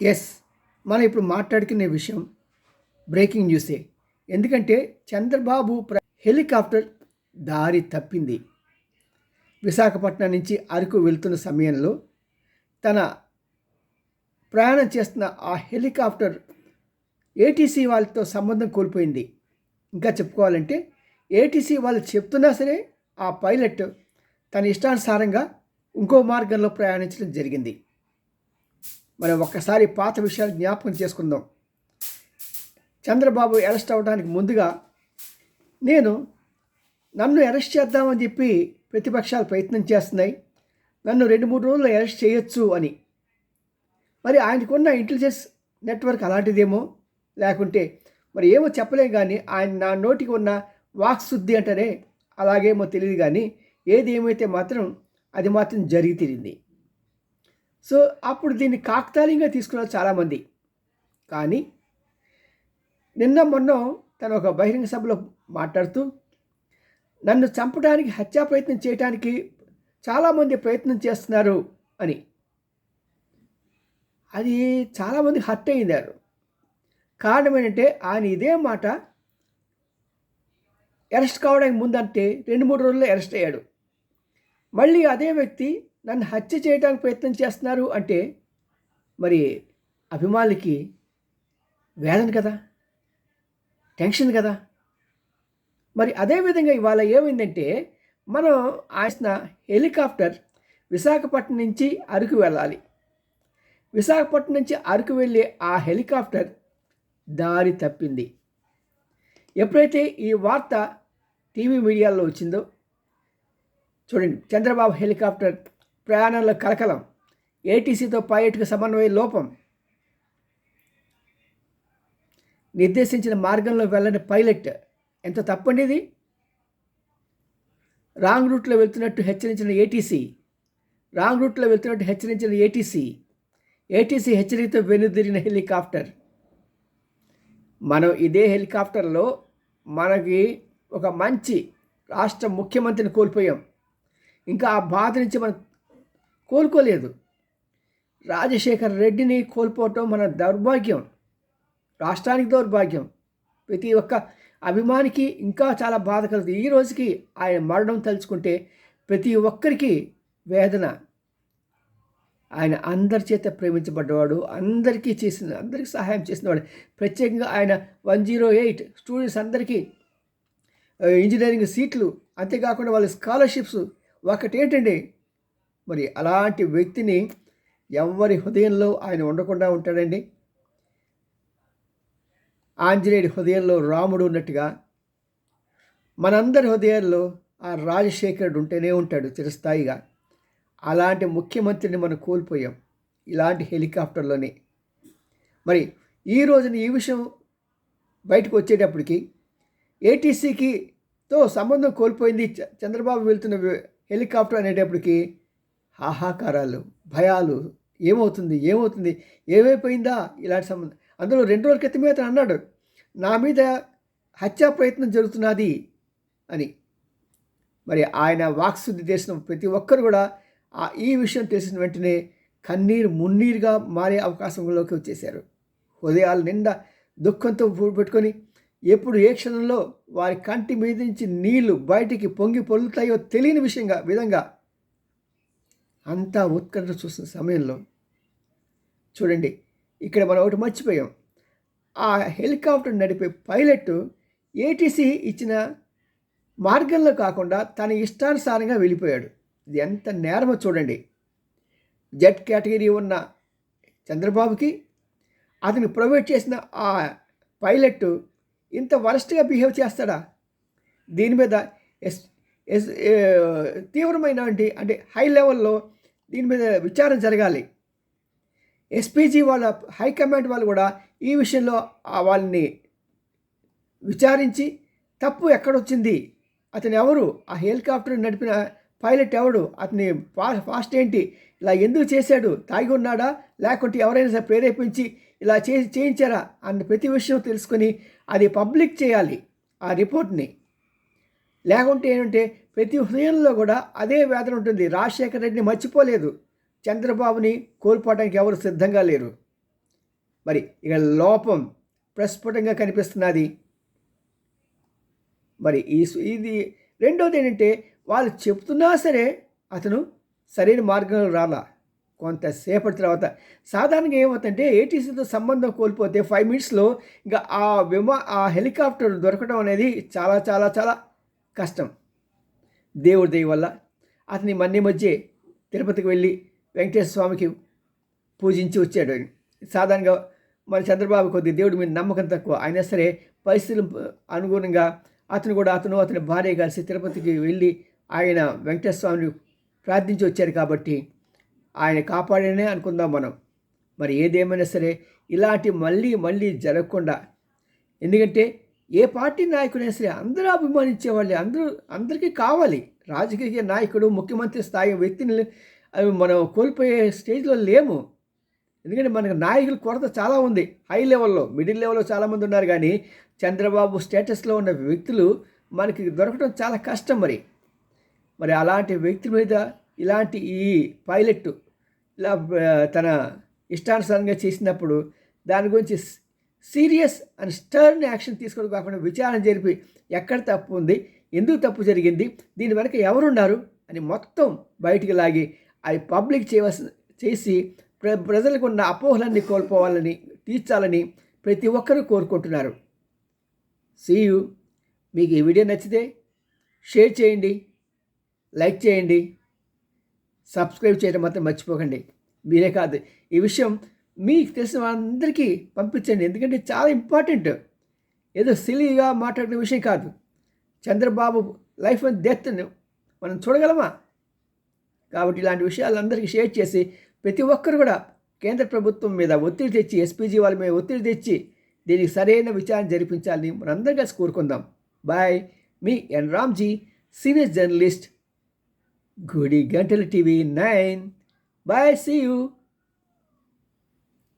Yes మనం ఇప్పుడు మాట్లాడుకునే విషయం బ్రేకింగ్ న్యూసే. ఎందుకంటే చంద్రబాబు హెలికాప్టర్ దారి తప్పింది. విశాఖపట్నం నుంచి అరకు వెళ్తున్న సమయంలో తన ప్రయాణం చేస్తున్న ఆ హెలికాప్టర్ ఏటీసీ వాళ్ళతో సంబంధం కోల్పోయింది. ఇంకా చెప్పుకోవాలంటే ఏటీసీ వాళ్ళు చెప్తున్నా సరే ఆ పైలట్ తన ఇష్టానుసారంగా ఇంకో మార్గంలో ప్రయాణించడం జరిగింది. మనం ఒక్కసారి పాత విషయాలు జ్ఞాపకం చేసుకుందాం. చంద్రబాబు అరెస్ట్ అవ్వడానికి ముందుగా నేను నన్ను అరెస్ట్ చేద్దామని చెప్పి ప్రతిపక్షాలు ప్రయత్నం చేస్తున్నాయి. నన్ను రెండు మూడు రోజులు అరెస్ట్ చేయొచ్చు అని. మరి ఆయనకున్న ఇంటెలిజెన్స్ నెట్వర్క్ అలాంటిదేమో లేకుంటే మరి ఏమో చెప్పలేం కానీ ఆయన నా నోటికి ఉన్న వాక్శుద్ధి అంటేనే అలాగేమో తెలియదు కానీ ఏది ఏమైతే మాత్రం అది మాత్రం జరిగి తిరిగింది సో అప్పుడు దీన్ని కాకతాళీయంగా తీసుకున్నారు చాలామంది. కానీ నిన్న మొన్న తను ఒక బహిరంగ సభలో మాట్లాడుతూ నన్ను చంపడానికి హత్యా ప్రయత్నం చేయడానికి చాలామంది ప్రయత్నం చేస్తున్నారు అని. అది చాలామంది హర్ట్ అయిందారు. కారణం ఏంటంటే ఆయన ఇదే మాట అరెస్ట్ కావడానికి ముందంటే రెండు మూడు రోజుల్లో అరెస్ట్ అయ్యాడు. మళ్ళీ అదే వ్యక్తి నన్ను హత్య చేయడానికి ప్రయత్నం చేస్తున్నారు అంటే మరి అభిమానులకి వేదన కదా? టెన్షన్ కదా? మరి అదేవిధంగా ఇవాళ ఏమైందంటే మనం ఆయన హెలికాప్టర్ విశాఖపట్నం నుంచి అరకు వెళ్ళాలి. విశాఖపట్నం నుంచి అరకు వెళ్ళే ఆ హెలికాప్టర్ దారి తప్పింది. ఎప్పుడైతే ఈ వార్త టీవీ మీడియాలో వచ్చిందో చూడండి చంద్రబాబు హెలికాప్టర్ ప్రయాణంలో కలకలం ఏటీసీతో పైలట్కు సమన్వయ లోపం నిర్దేశించిన మార్గంలో వెళ్ళని పైలట్. ఎంత తప్పండి ఇది? రాంగ్ రూట్లో వెళ్తున్నట్టు హెచ్చరించిన ఏటీసీ రాంగ్ రూట్లో వెళ్తున్నట్టు హెచ్చరించిన ఏటీసీ ఏటీసీ హెచ్చరికతో వెనుదిరిన హెలికాప్టర్. మనం ఇదే హెలికాప్టర్లో మనకి ఒక మంచి రాష్ట్ర ముఖ్యమంత్రిని కోల్పోయాం. ఇంకా ఆ బాధ నుంచి మనం కోలుకోలేదు. రాజశేఖర్ రెడ్డిని కోల్పోవటం మన దౌర్భాగ్యం. రాష్ట్రానికి దౌర్భాగ్యం. ప్రతి ఒక్క అభిమానికి ఇంకా చాలా బాధ కలుగుతుంది. ఈ రోజుకి ఆయన మరణం తలుచుకుంటే ప్రతి ఒక్కరికి వేదన. ఆయన అందరి చేత ప్రేమించబడ్డవాడు అందరికీ చేసిన అందరికీ సహాయం చేసినవాడు. ప్రత్యేకంగా ఆయన వన్ జీరో ఎయిట్ స్టూడెంట్స్ అందరికీ ఇంజనీరింగ్ సీట్లు. అంతేకాకుండా వాళ్ళ స్కాలర్షిప్స్. ఒకటేంటండి మరి అలాంటి వ్యక్తిని ఎవరి హృదయంలో ఆయన ఉండకుండా ఉంటాడండి. ఆంజనేయుడి హృదయంలో రాముడు ఉన్నట్టుగా మనందరి హృదయాల్లో ఆ రాజశేఖరుడు ఉంటేనే ఉంటాడు చిరస్థాయిగా. అలాంటి ముఖ్యమంత్రిని మనం కోల్పోయాం ఇలాంటి హెలికాప్టర్లోనే. మరి ఈ రోజున ఈ విషయం బయటకు వచ్చేటప్పటికి ఏటీసీకి తో సంబంధం కోల్పోయింది చంద్రబాబు వెళ్తున్న హెలికాప్టర్ అనేటప్పటికి ఆహాకారాలు భయాలు ఏమవుతుంది ఏమవుతుంది ఏమైపోయిందా ఇలాంటి సంబంధం. అందులో రెండు రోజుల క్రితమే అతను అన్నాడు నా మీద హత్యా ప్రయత్నం జరుగుతున్నది అని. మరి ఆయన వాక్శుద్ధి చేసిన ప్రతి ఒక్కరు కూడా ఆ ఈ విషయం తెలిసిన వెంటనే కన్నీరు మున్నీరుగా మారే అవకాశంలోకి వచ్చేశారు. హృదయాలు నిండా దుఃఖంతో పెట్టుకొని ఎప్పుడు ఏ క్షణంలో వారి కంటి మీద నుంచి నీళ్ళు బయటికి పొంగి పొల్లుతాయో తెలియని విషయంగా విధంగా అంతా ఉత్కంఠ చూసిన సమయంలో చూడండి ఇక్కడ మనం ఒకటి మర్చిపోయాం. ఆ హెలికాప్టర్ నడిపే పైలట్ ఏటీసీ ఇచ్చిన మార్గంలో కాకుండా తన ఇష్టానుసారంగా వెళ్ళిపోయాడు. ఇది ఎంత నేరమో చూడండి. జెడ్ కేటగిరీ ఉన్న చంద్రబాబుకి అతను ప్రొవైడ్ చేసిన ఆ పైలట్ ఇంత వరస్ట్గా బిహేవ్ చేస్తాడా? దీని మీద ఎస్ ఎస్ తీవ్రమైన అంటే హై లెవెల్లో దీని మీద విచారణ జరగాలి. ఎస్పీజీ వాళ్ళ హైకమాండ్ వాళ్ళు కూడా ఈ విషయంలో వాళ్ళని విచారించి తప్పు ఎక్కడొచ్చింది? అతను ఎవరు? ఆ హెలికాప్టర్ నడిపిన పైలట్ ఎవడు? అతని ఫా ఫాస్ట్ ఏంటి? ఇలా ఎందుకు చేశాడు? తాగి ఉన్నాడా? లేకుంటే ఎవరైనా సరే ప్రేరేపించి ఇలా చే చేయించారా? అన్న ప్రతి విషయం తెలుసుకొని అది పబ్లిక్ చేయాలి ఆ రిపోర్ట్ని. లేకుంటే ఏంటంటే ప్రతి హృదయంలో కూడా అదే వేదన ఉంటుంది. రాజశేఖర రెడ్డిని మర్చిపోలేదు. చంద్రబాబుని కోల్పోవడానికి ఎవరు సిద్ధంగా లేరు. మరి ఇక లోపం ప్రస్ఫుటంగా కనిపిస్తున్నది. మరి ఈ ఇది రెండోది ఏంటంటే వాళ్ళు చెప్తున్నా సరే అతను సరైన మార్గంలో రాలా. కొంతసేపటి తర్వాత సాధారణంగా ఏమవుతుందంటే ఏటీసీతో సంబంధం కోల్పోతే ఫైవ్ మినిట్స్లో ఇంకా ఆ విమా ఆ హెలికాప్టర్ దొరకడం అనేది చాలా చాలా చాలా కష్టం. దేవుడి దయ వల్ల అతని మన్నీ మధ్య తిరుపతికి వెళ్ళి వెంకటేశ్వర స్వామికి పూజించి వచ్చాడు సాధారణంగా మన చంద్రబాబు కొద్ది దేవుడి మీద నమ్మకం తక్కువ. అయినా సరే పరిస్థితులు అనుగుణంగా అతను కూడా అతను అతని భార్య కలిసి తిరుపతికి వెళ్ళి ఆయన వెంకటేశ్వర స్వామిని ప్రార్థించి వచ్చారు కాబట్టి ఆయన కాపాడనే అనుకుందాం మనం. మరి ఏదేమైనా సరే ఇలాంటి మళ్ళీ మళ్ళీ జరగకుండా ఎందుకంటే ఏ పార్టీ నాయకుడైనా సరే అందరూ అభిమానించే వాళ్ళే అందరూ అందరికీ కావాలి. రాజకీయ నాయకుడు ముఖ్యమంత్రి స్థాయి వ్యక్తిని అవి మనం కోల్పోయే స్టేజ్లో లేము. ఎందుకంటే మనకు నాయకుల కొరత చాలా ఉంది. హై లెవెల్లో మిడిల్ లెవెల్లో చాలామంది ఉన్నారు. కానీ చంద్రబాబు స్టేటస్లో ఉన్న వ్యక్తులు మనకి దొరకడం చాలా కష్టం మరి. మరి అలాంటి వ్యక్తి మీద ఇలాంటి ఈ పైలట్ ఇలా తన ఇష్టానుసారంగా చేసినప్పుడు దాని గురించి సీరియస్ అండ్ స్టర్న్ యాక్షన్ తీసుకోవడం కాకుండా విచారణ జరిపి ఎక్కడ తప్పు ఉంది ఎందుకు తప్పు జరిగింది దీని వెనక ఎవరున్నారు అని మొత్తం బయటికి లాగి అది పబ్లిక్ చేయవలసిన చేసి ప్ర ప్రజలకు ఉన్న అపోహలన్నీ కోల్పోవాలని తీర్చాలని ప్రతి ఒక్కరూ కోరుకుంటున్నారు. సీయు మీకు ఈ వీడియో నచ్చితే షేర్ చేయండి లైక్ చేయండి సబ్స్క్రైబ్ చేయడం మాత్రం మర్చిపోకండి. మీరే కాదు ఈ విషయం మీకు తెలిసిన వాళ్ళందరికీ పంపించండి. ఎందుకంటే చాలా ఇంపార్టెంట్. ఏదో సిలీగా మాట్లాడిన విషయం కాదు. చంద్రబాబు లైఫ్ అండ్ డెత్ను మనం చూడగలమా? కాబట్టి ఇలాంటి విషయాలు అందరికీ షేర్ చేసి ప్రతి ఒక్కరు కూడా కేంద్ర ప్రభుత్వం మీద ఒత్తిడి తెచ్చి ఎస్పీజీ వాళ్ళ మీద ఒత్తిడి తెచ్చి దీనికి సరైన విచారణ జరిపించాలని మనందరం కలిసి కోరుకుందాం. బాయ్. మీ ఎన్ రామ్జీ సీనియర్ జర్నలిస్ట్ గుడి గంటల TV nine. Bye see you.